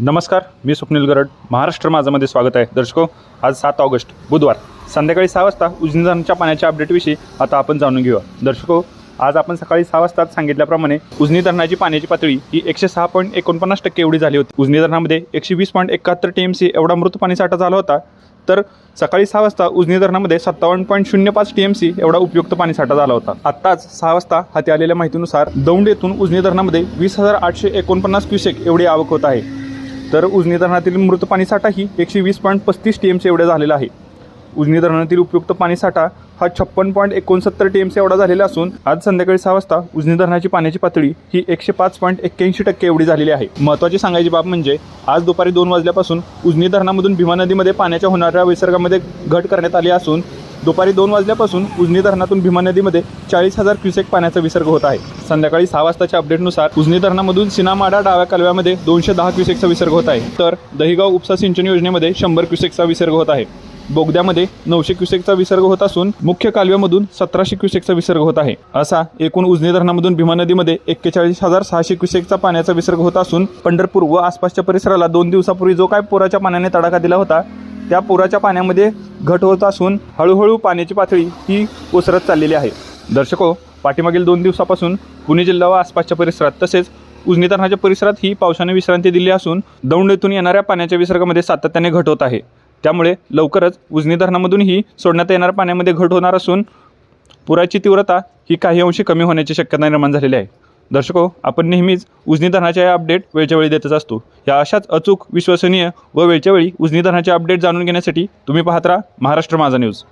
नमस्कार मी स्वप्नील गरड. महाराष्ट्र माझामध्ये स्वागत आहे. दर्शको आज सात ऑगस्ट बुधवार. संध्याकाळी सहा वाजता उजनी धरणाच्या पाण्याच्या अपडेटविषयी आता आपण जाणून घेऊया. दर्शको आज आपण सकाळी सहा वाजता सांगितल्याप्रमाणे उजनी धरणाची पाण्याची पातळी ही एकशे सहा पॉईंट एकोणपन्नास टक्के एवढी झाली होती. उजनी धरणामध्ये एकशे वीस पॉईंट एकाहत्तर टी एम सी एवढा मृत पाणी साठा झाला होता. तर सकाळी सहा वाजता उजनी धरणामध्ये सत्तावन्न पॉईंट शून्य पाच टी एम सी एवढा उपयुक्त पाणी साठा झाला होता. आत्ताच सहा वाजता हाती आलेल्या माहितीनुसार दौंड येथून उजनी धरणामध्ये वीस हजार आठशे एकोणपन्नास क्युसेक एवढी आवक होत आहे. तर उजनी धरणातील मृत पाणीसाठाही एकशे वीस पॉईंट पस्तीस टी एम सी एवढा झालेला आहे. उजनी धरणातील उपयुक्त पाणीसाठा हा छप्पन पॉईंट एकोणसत्तर टी एम सी एवढा झालेला असून आज संध्याकाळी सहा वाजता उजनी धरणाची पाण्याची पातळी ही एकशे पाच पॉईंट एक्क्याऐंशी टक्के एवढी झालेली आहे. महत्त्वाची सांगायची बाब म्हणजे आज दुपारी दोन वाजल्यापासून उजनी धरणामधून भीमा नदीमध्ये पाण्याच्या होणाऱ्या विसर्गामध्ये घट करण्यात आली असून दुपारी दोन वाजल्यापासून उजनी धरणातून भीमा नदीमध्ये चाळीस हजार क्युसेक पाण्याचा विसर्ग होत आहे. संध्याकाळी सहा वाजताच्या अपडेटनुसार उजनी धरणामधून सिनामाडा डाव्या कालव्यामध्ये दोनशे दहा क्युसेकचा विसर्ग होत आहे. तर दहिगाव उपसा सिंचन योजनेमध्ये शंभर क्युसेकचा विसर्ग होत आहे. बोगद्यामध्ये नऊशे क्युसेकचा विसर्ग होत असून मुख्य कालव्यामधून सतराशे क्युसेकचा विसर्ग होत आहे. असा एकूण उजनी धरणामधून भीमा नदीमध्ये एक्केचाळीस हजार सहाशे क्युसेकचा पाण्याचा विसर्ग होत असून पंढरपूर व आसपासच्या परिसराला दोन दिवसापूर्वी जो काय पुराच्या पाण्याने तडाखा दिला होता त्या पुराच्या पाण्यामध्ये घट होत असून हळूहळू पाण्याची पातळी ही ओसरत चाललेली आहे. दर्शको पाठीमागील दोन दिवसापासून पुणे जिल्हा व आसपासच्या परिसरात तसेच उजनी धरणाच्या परिसरात ही पावसाने विश्रांती दिली असून दौंड येथून येणाऱ्या पाण्याच्या विसर्गामध्ये सातत्याने घट होत आहे. त्यामुळे लवकरच उजनी धरणामधूनही सोडण्यात येणाऱ्या पाण्यामध्ये घट होणार असून पुराची तीव्रता ही काही अंशी कमी होण्याची शक्यता निर्माण झालेली आहे. दर्शको आपण नेहमीच उजनी धरणाचे अपडेट वेळच्या वेळी देतच असतो. या अशाच अचूक विश्वसनीय व वेळच्या वेळी उजनी धरणाचे अपडेट जाणून घेण्यासाठी तुम्ही पाहत राहा महाराष्ट्र माझा न्यूज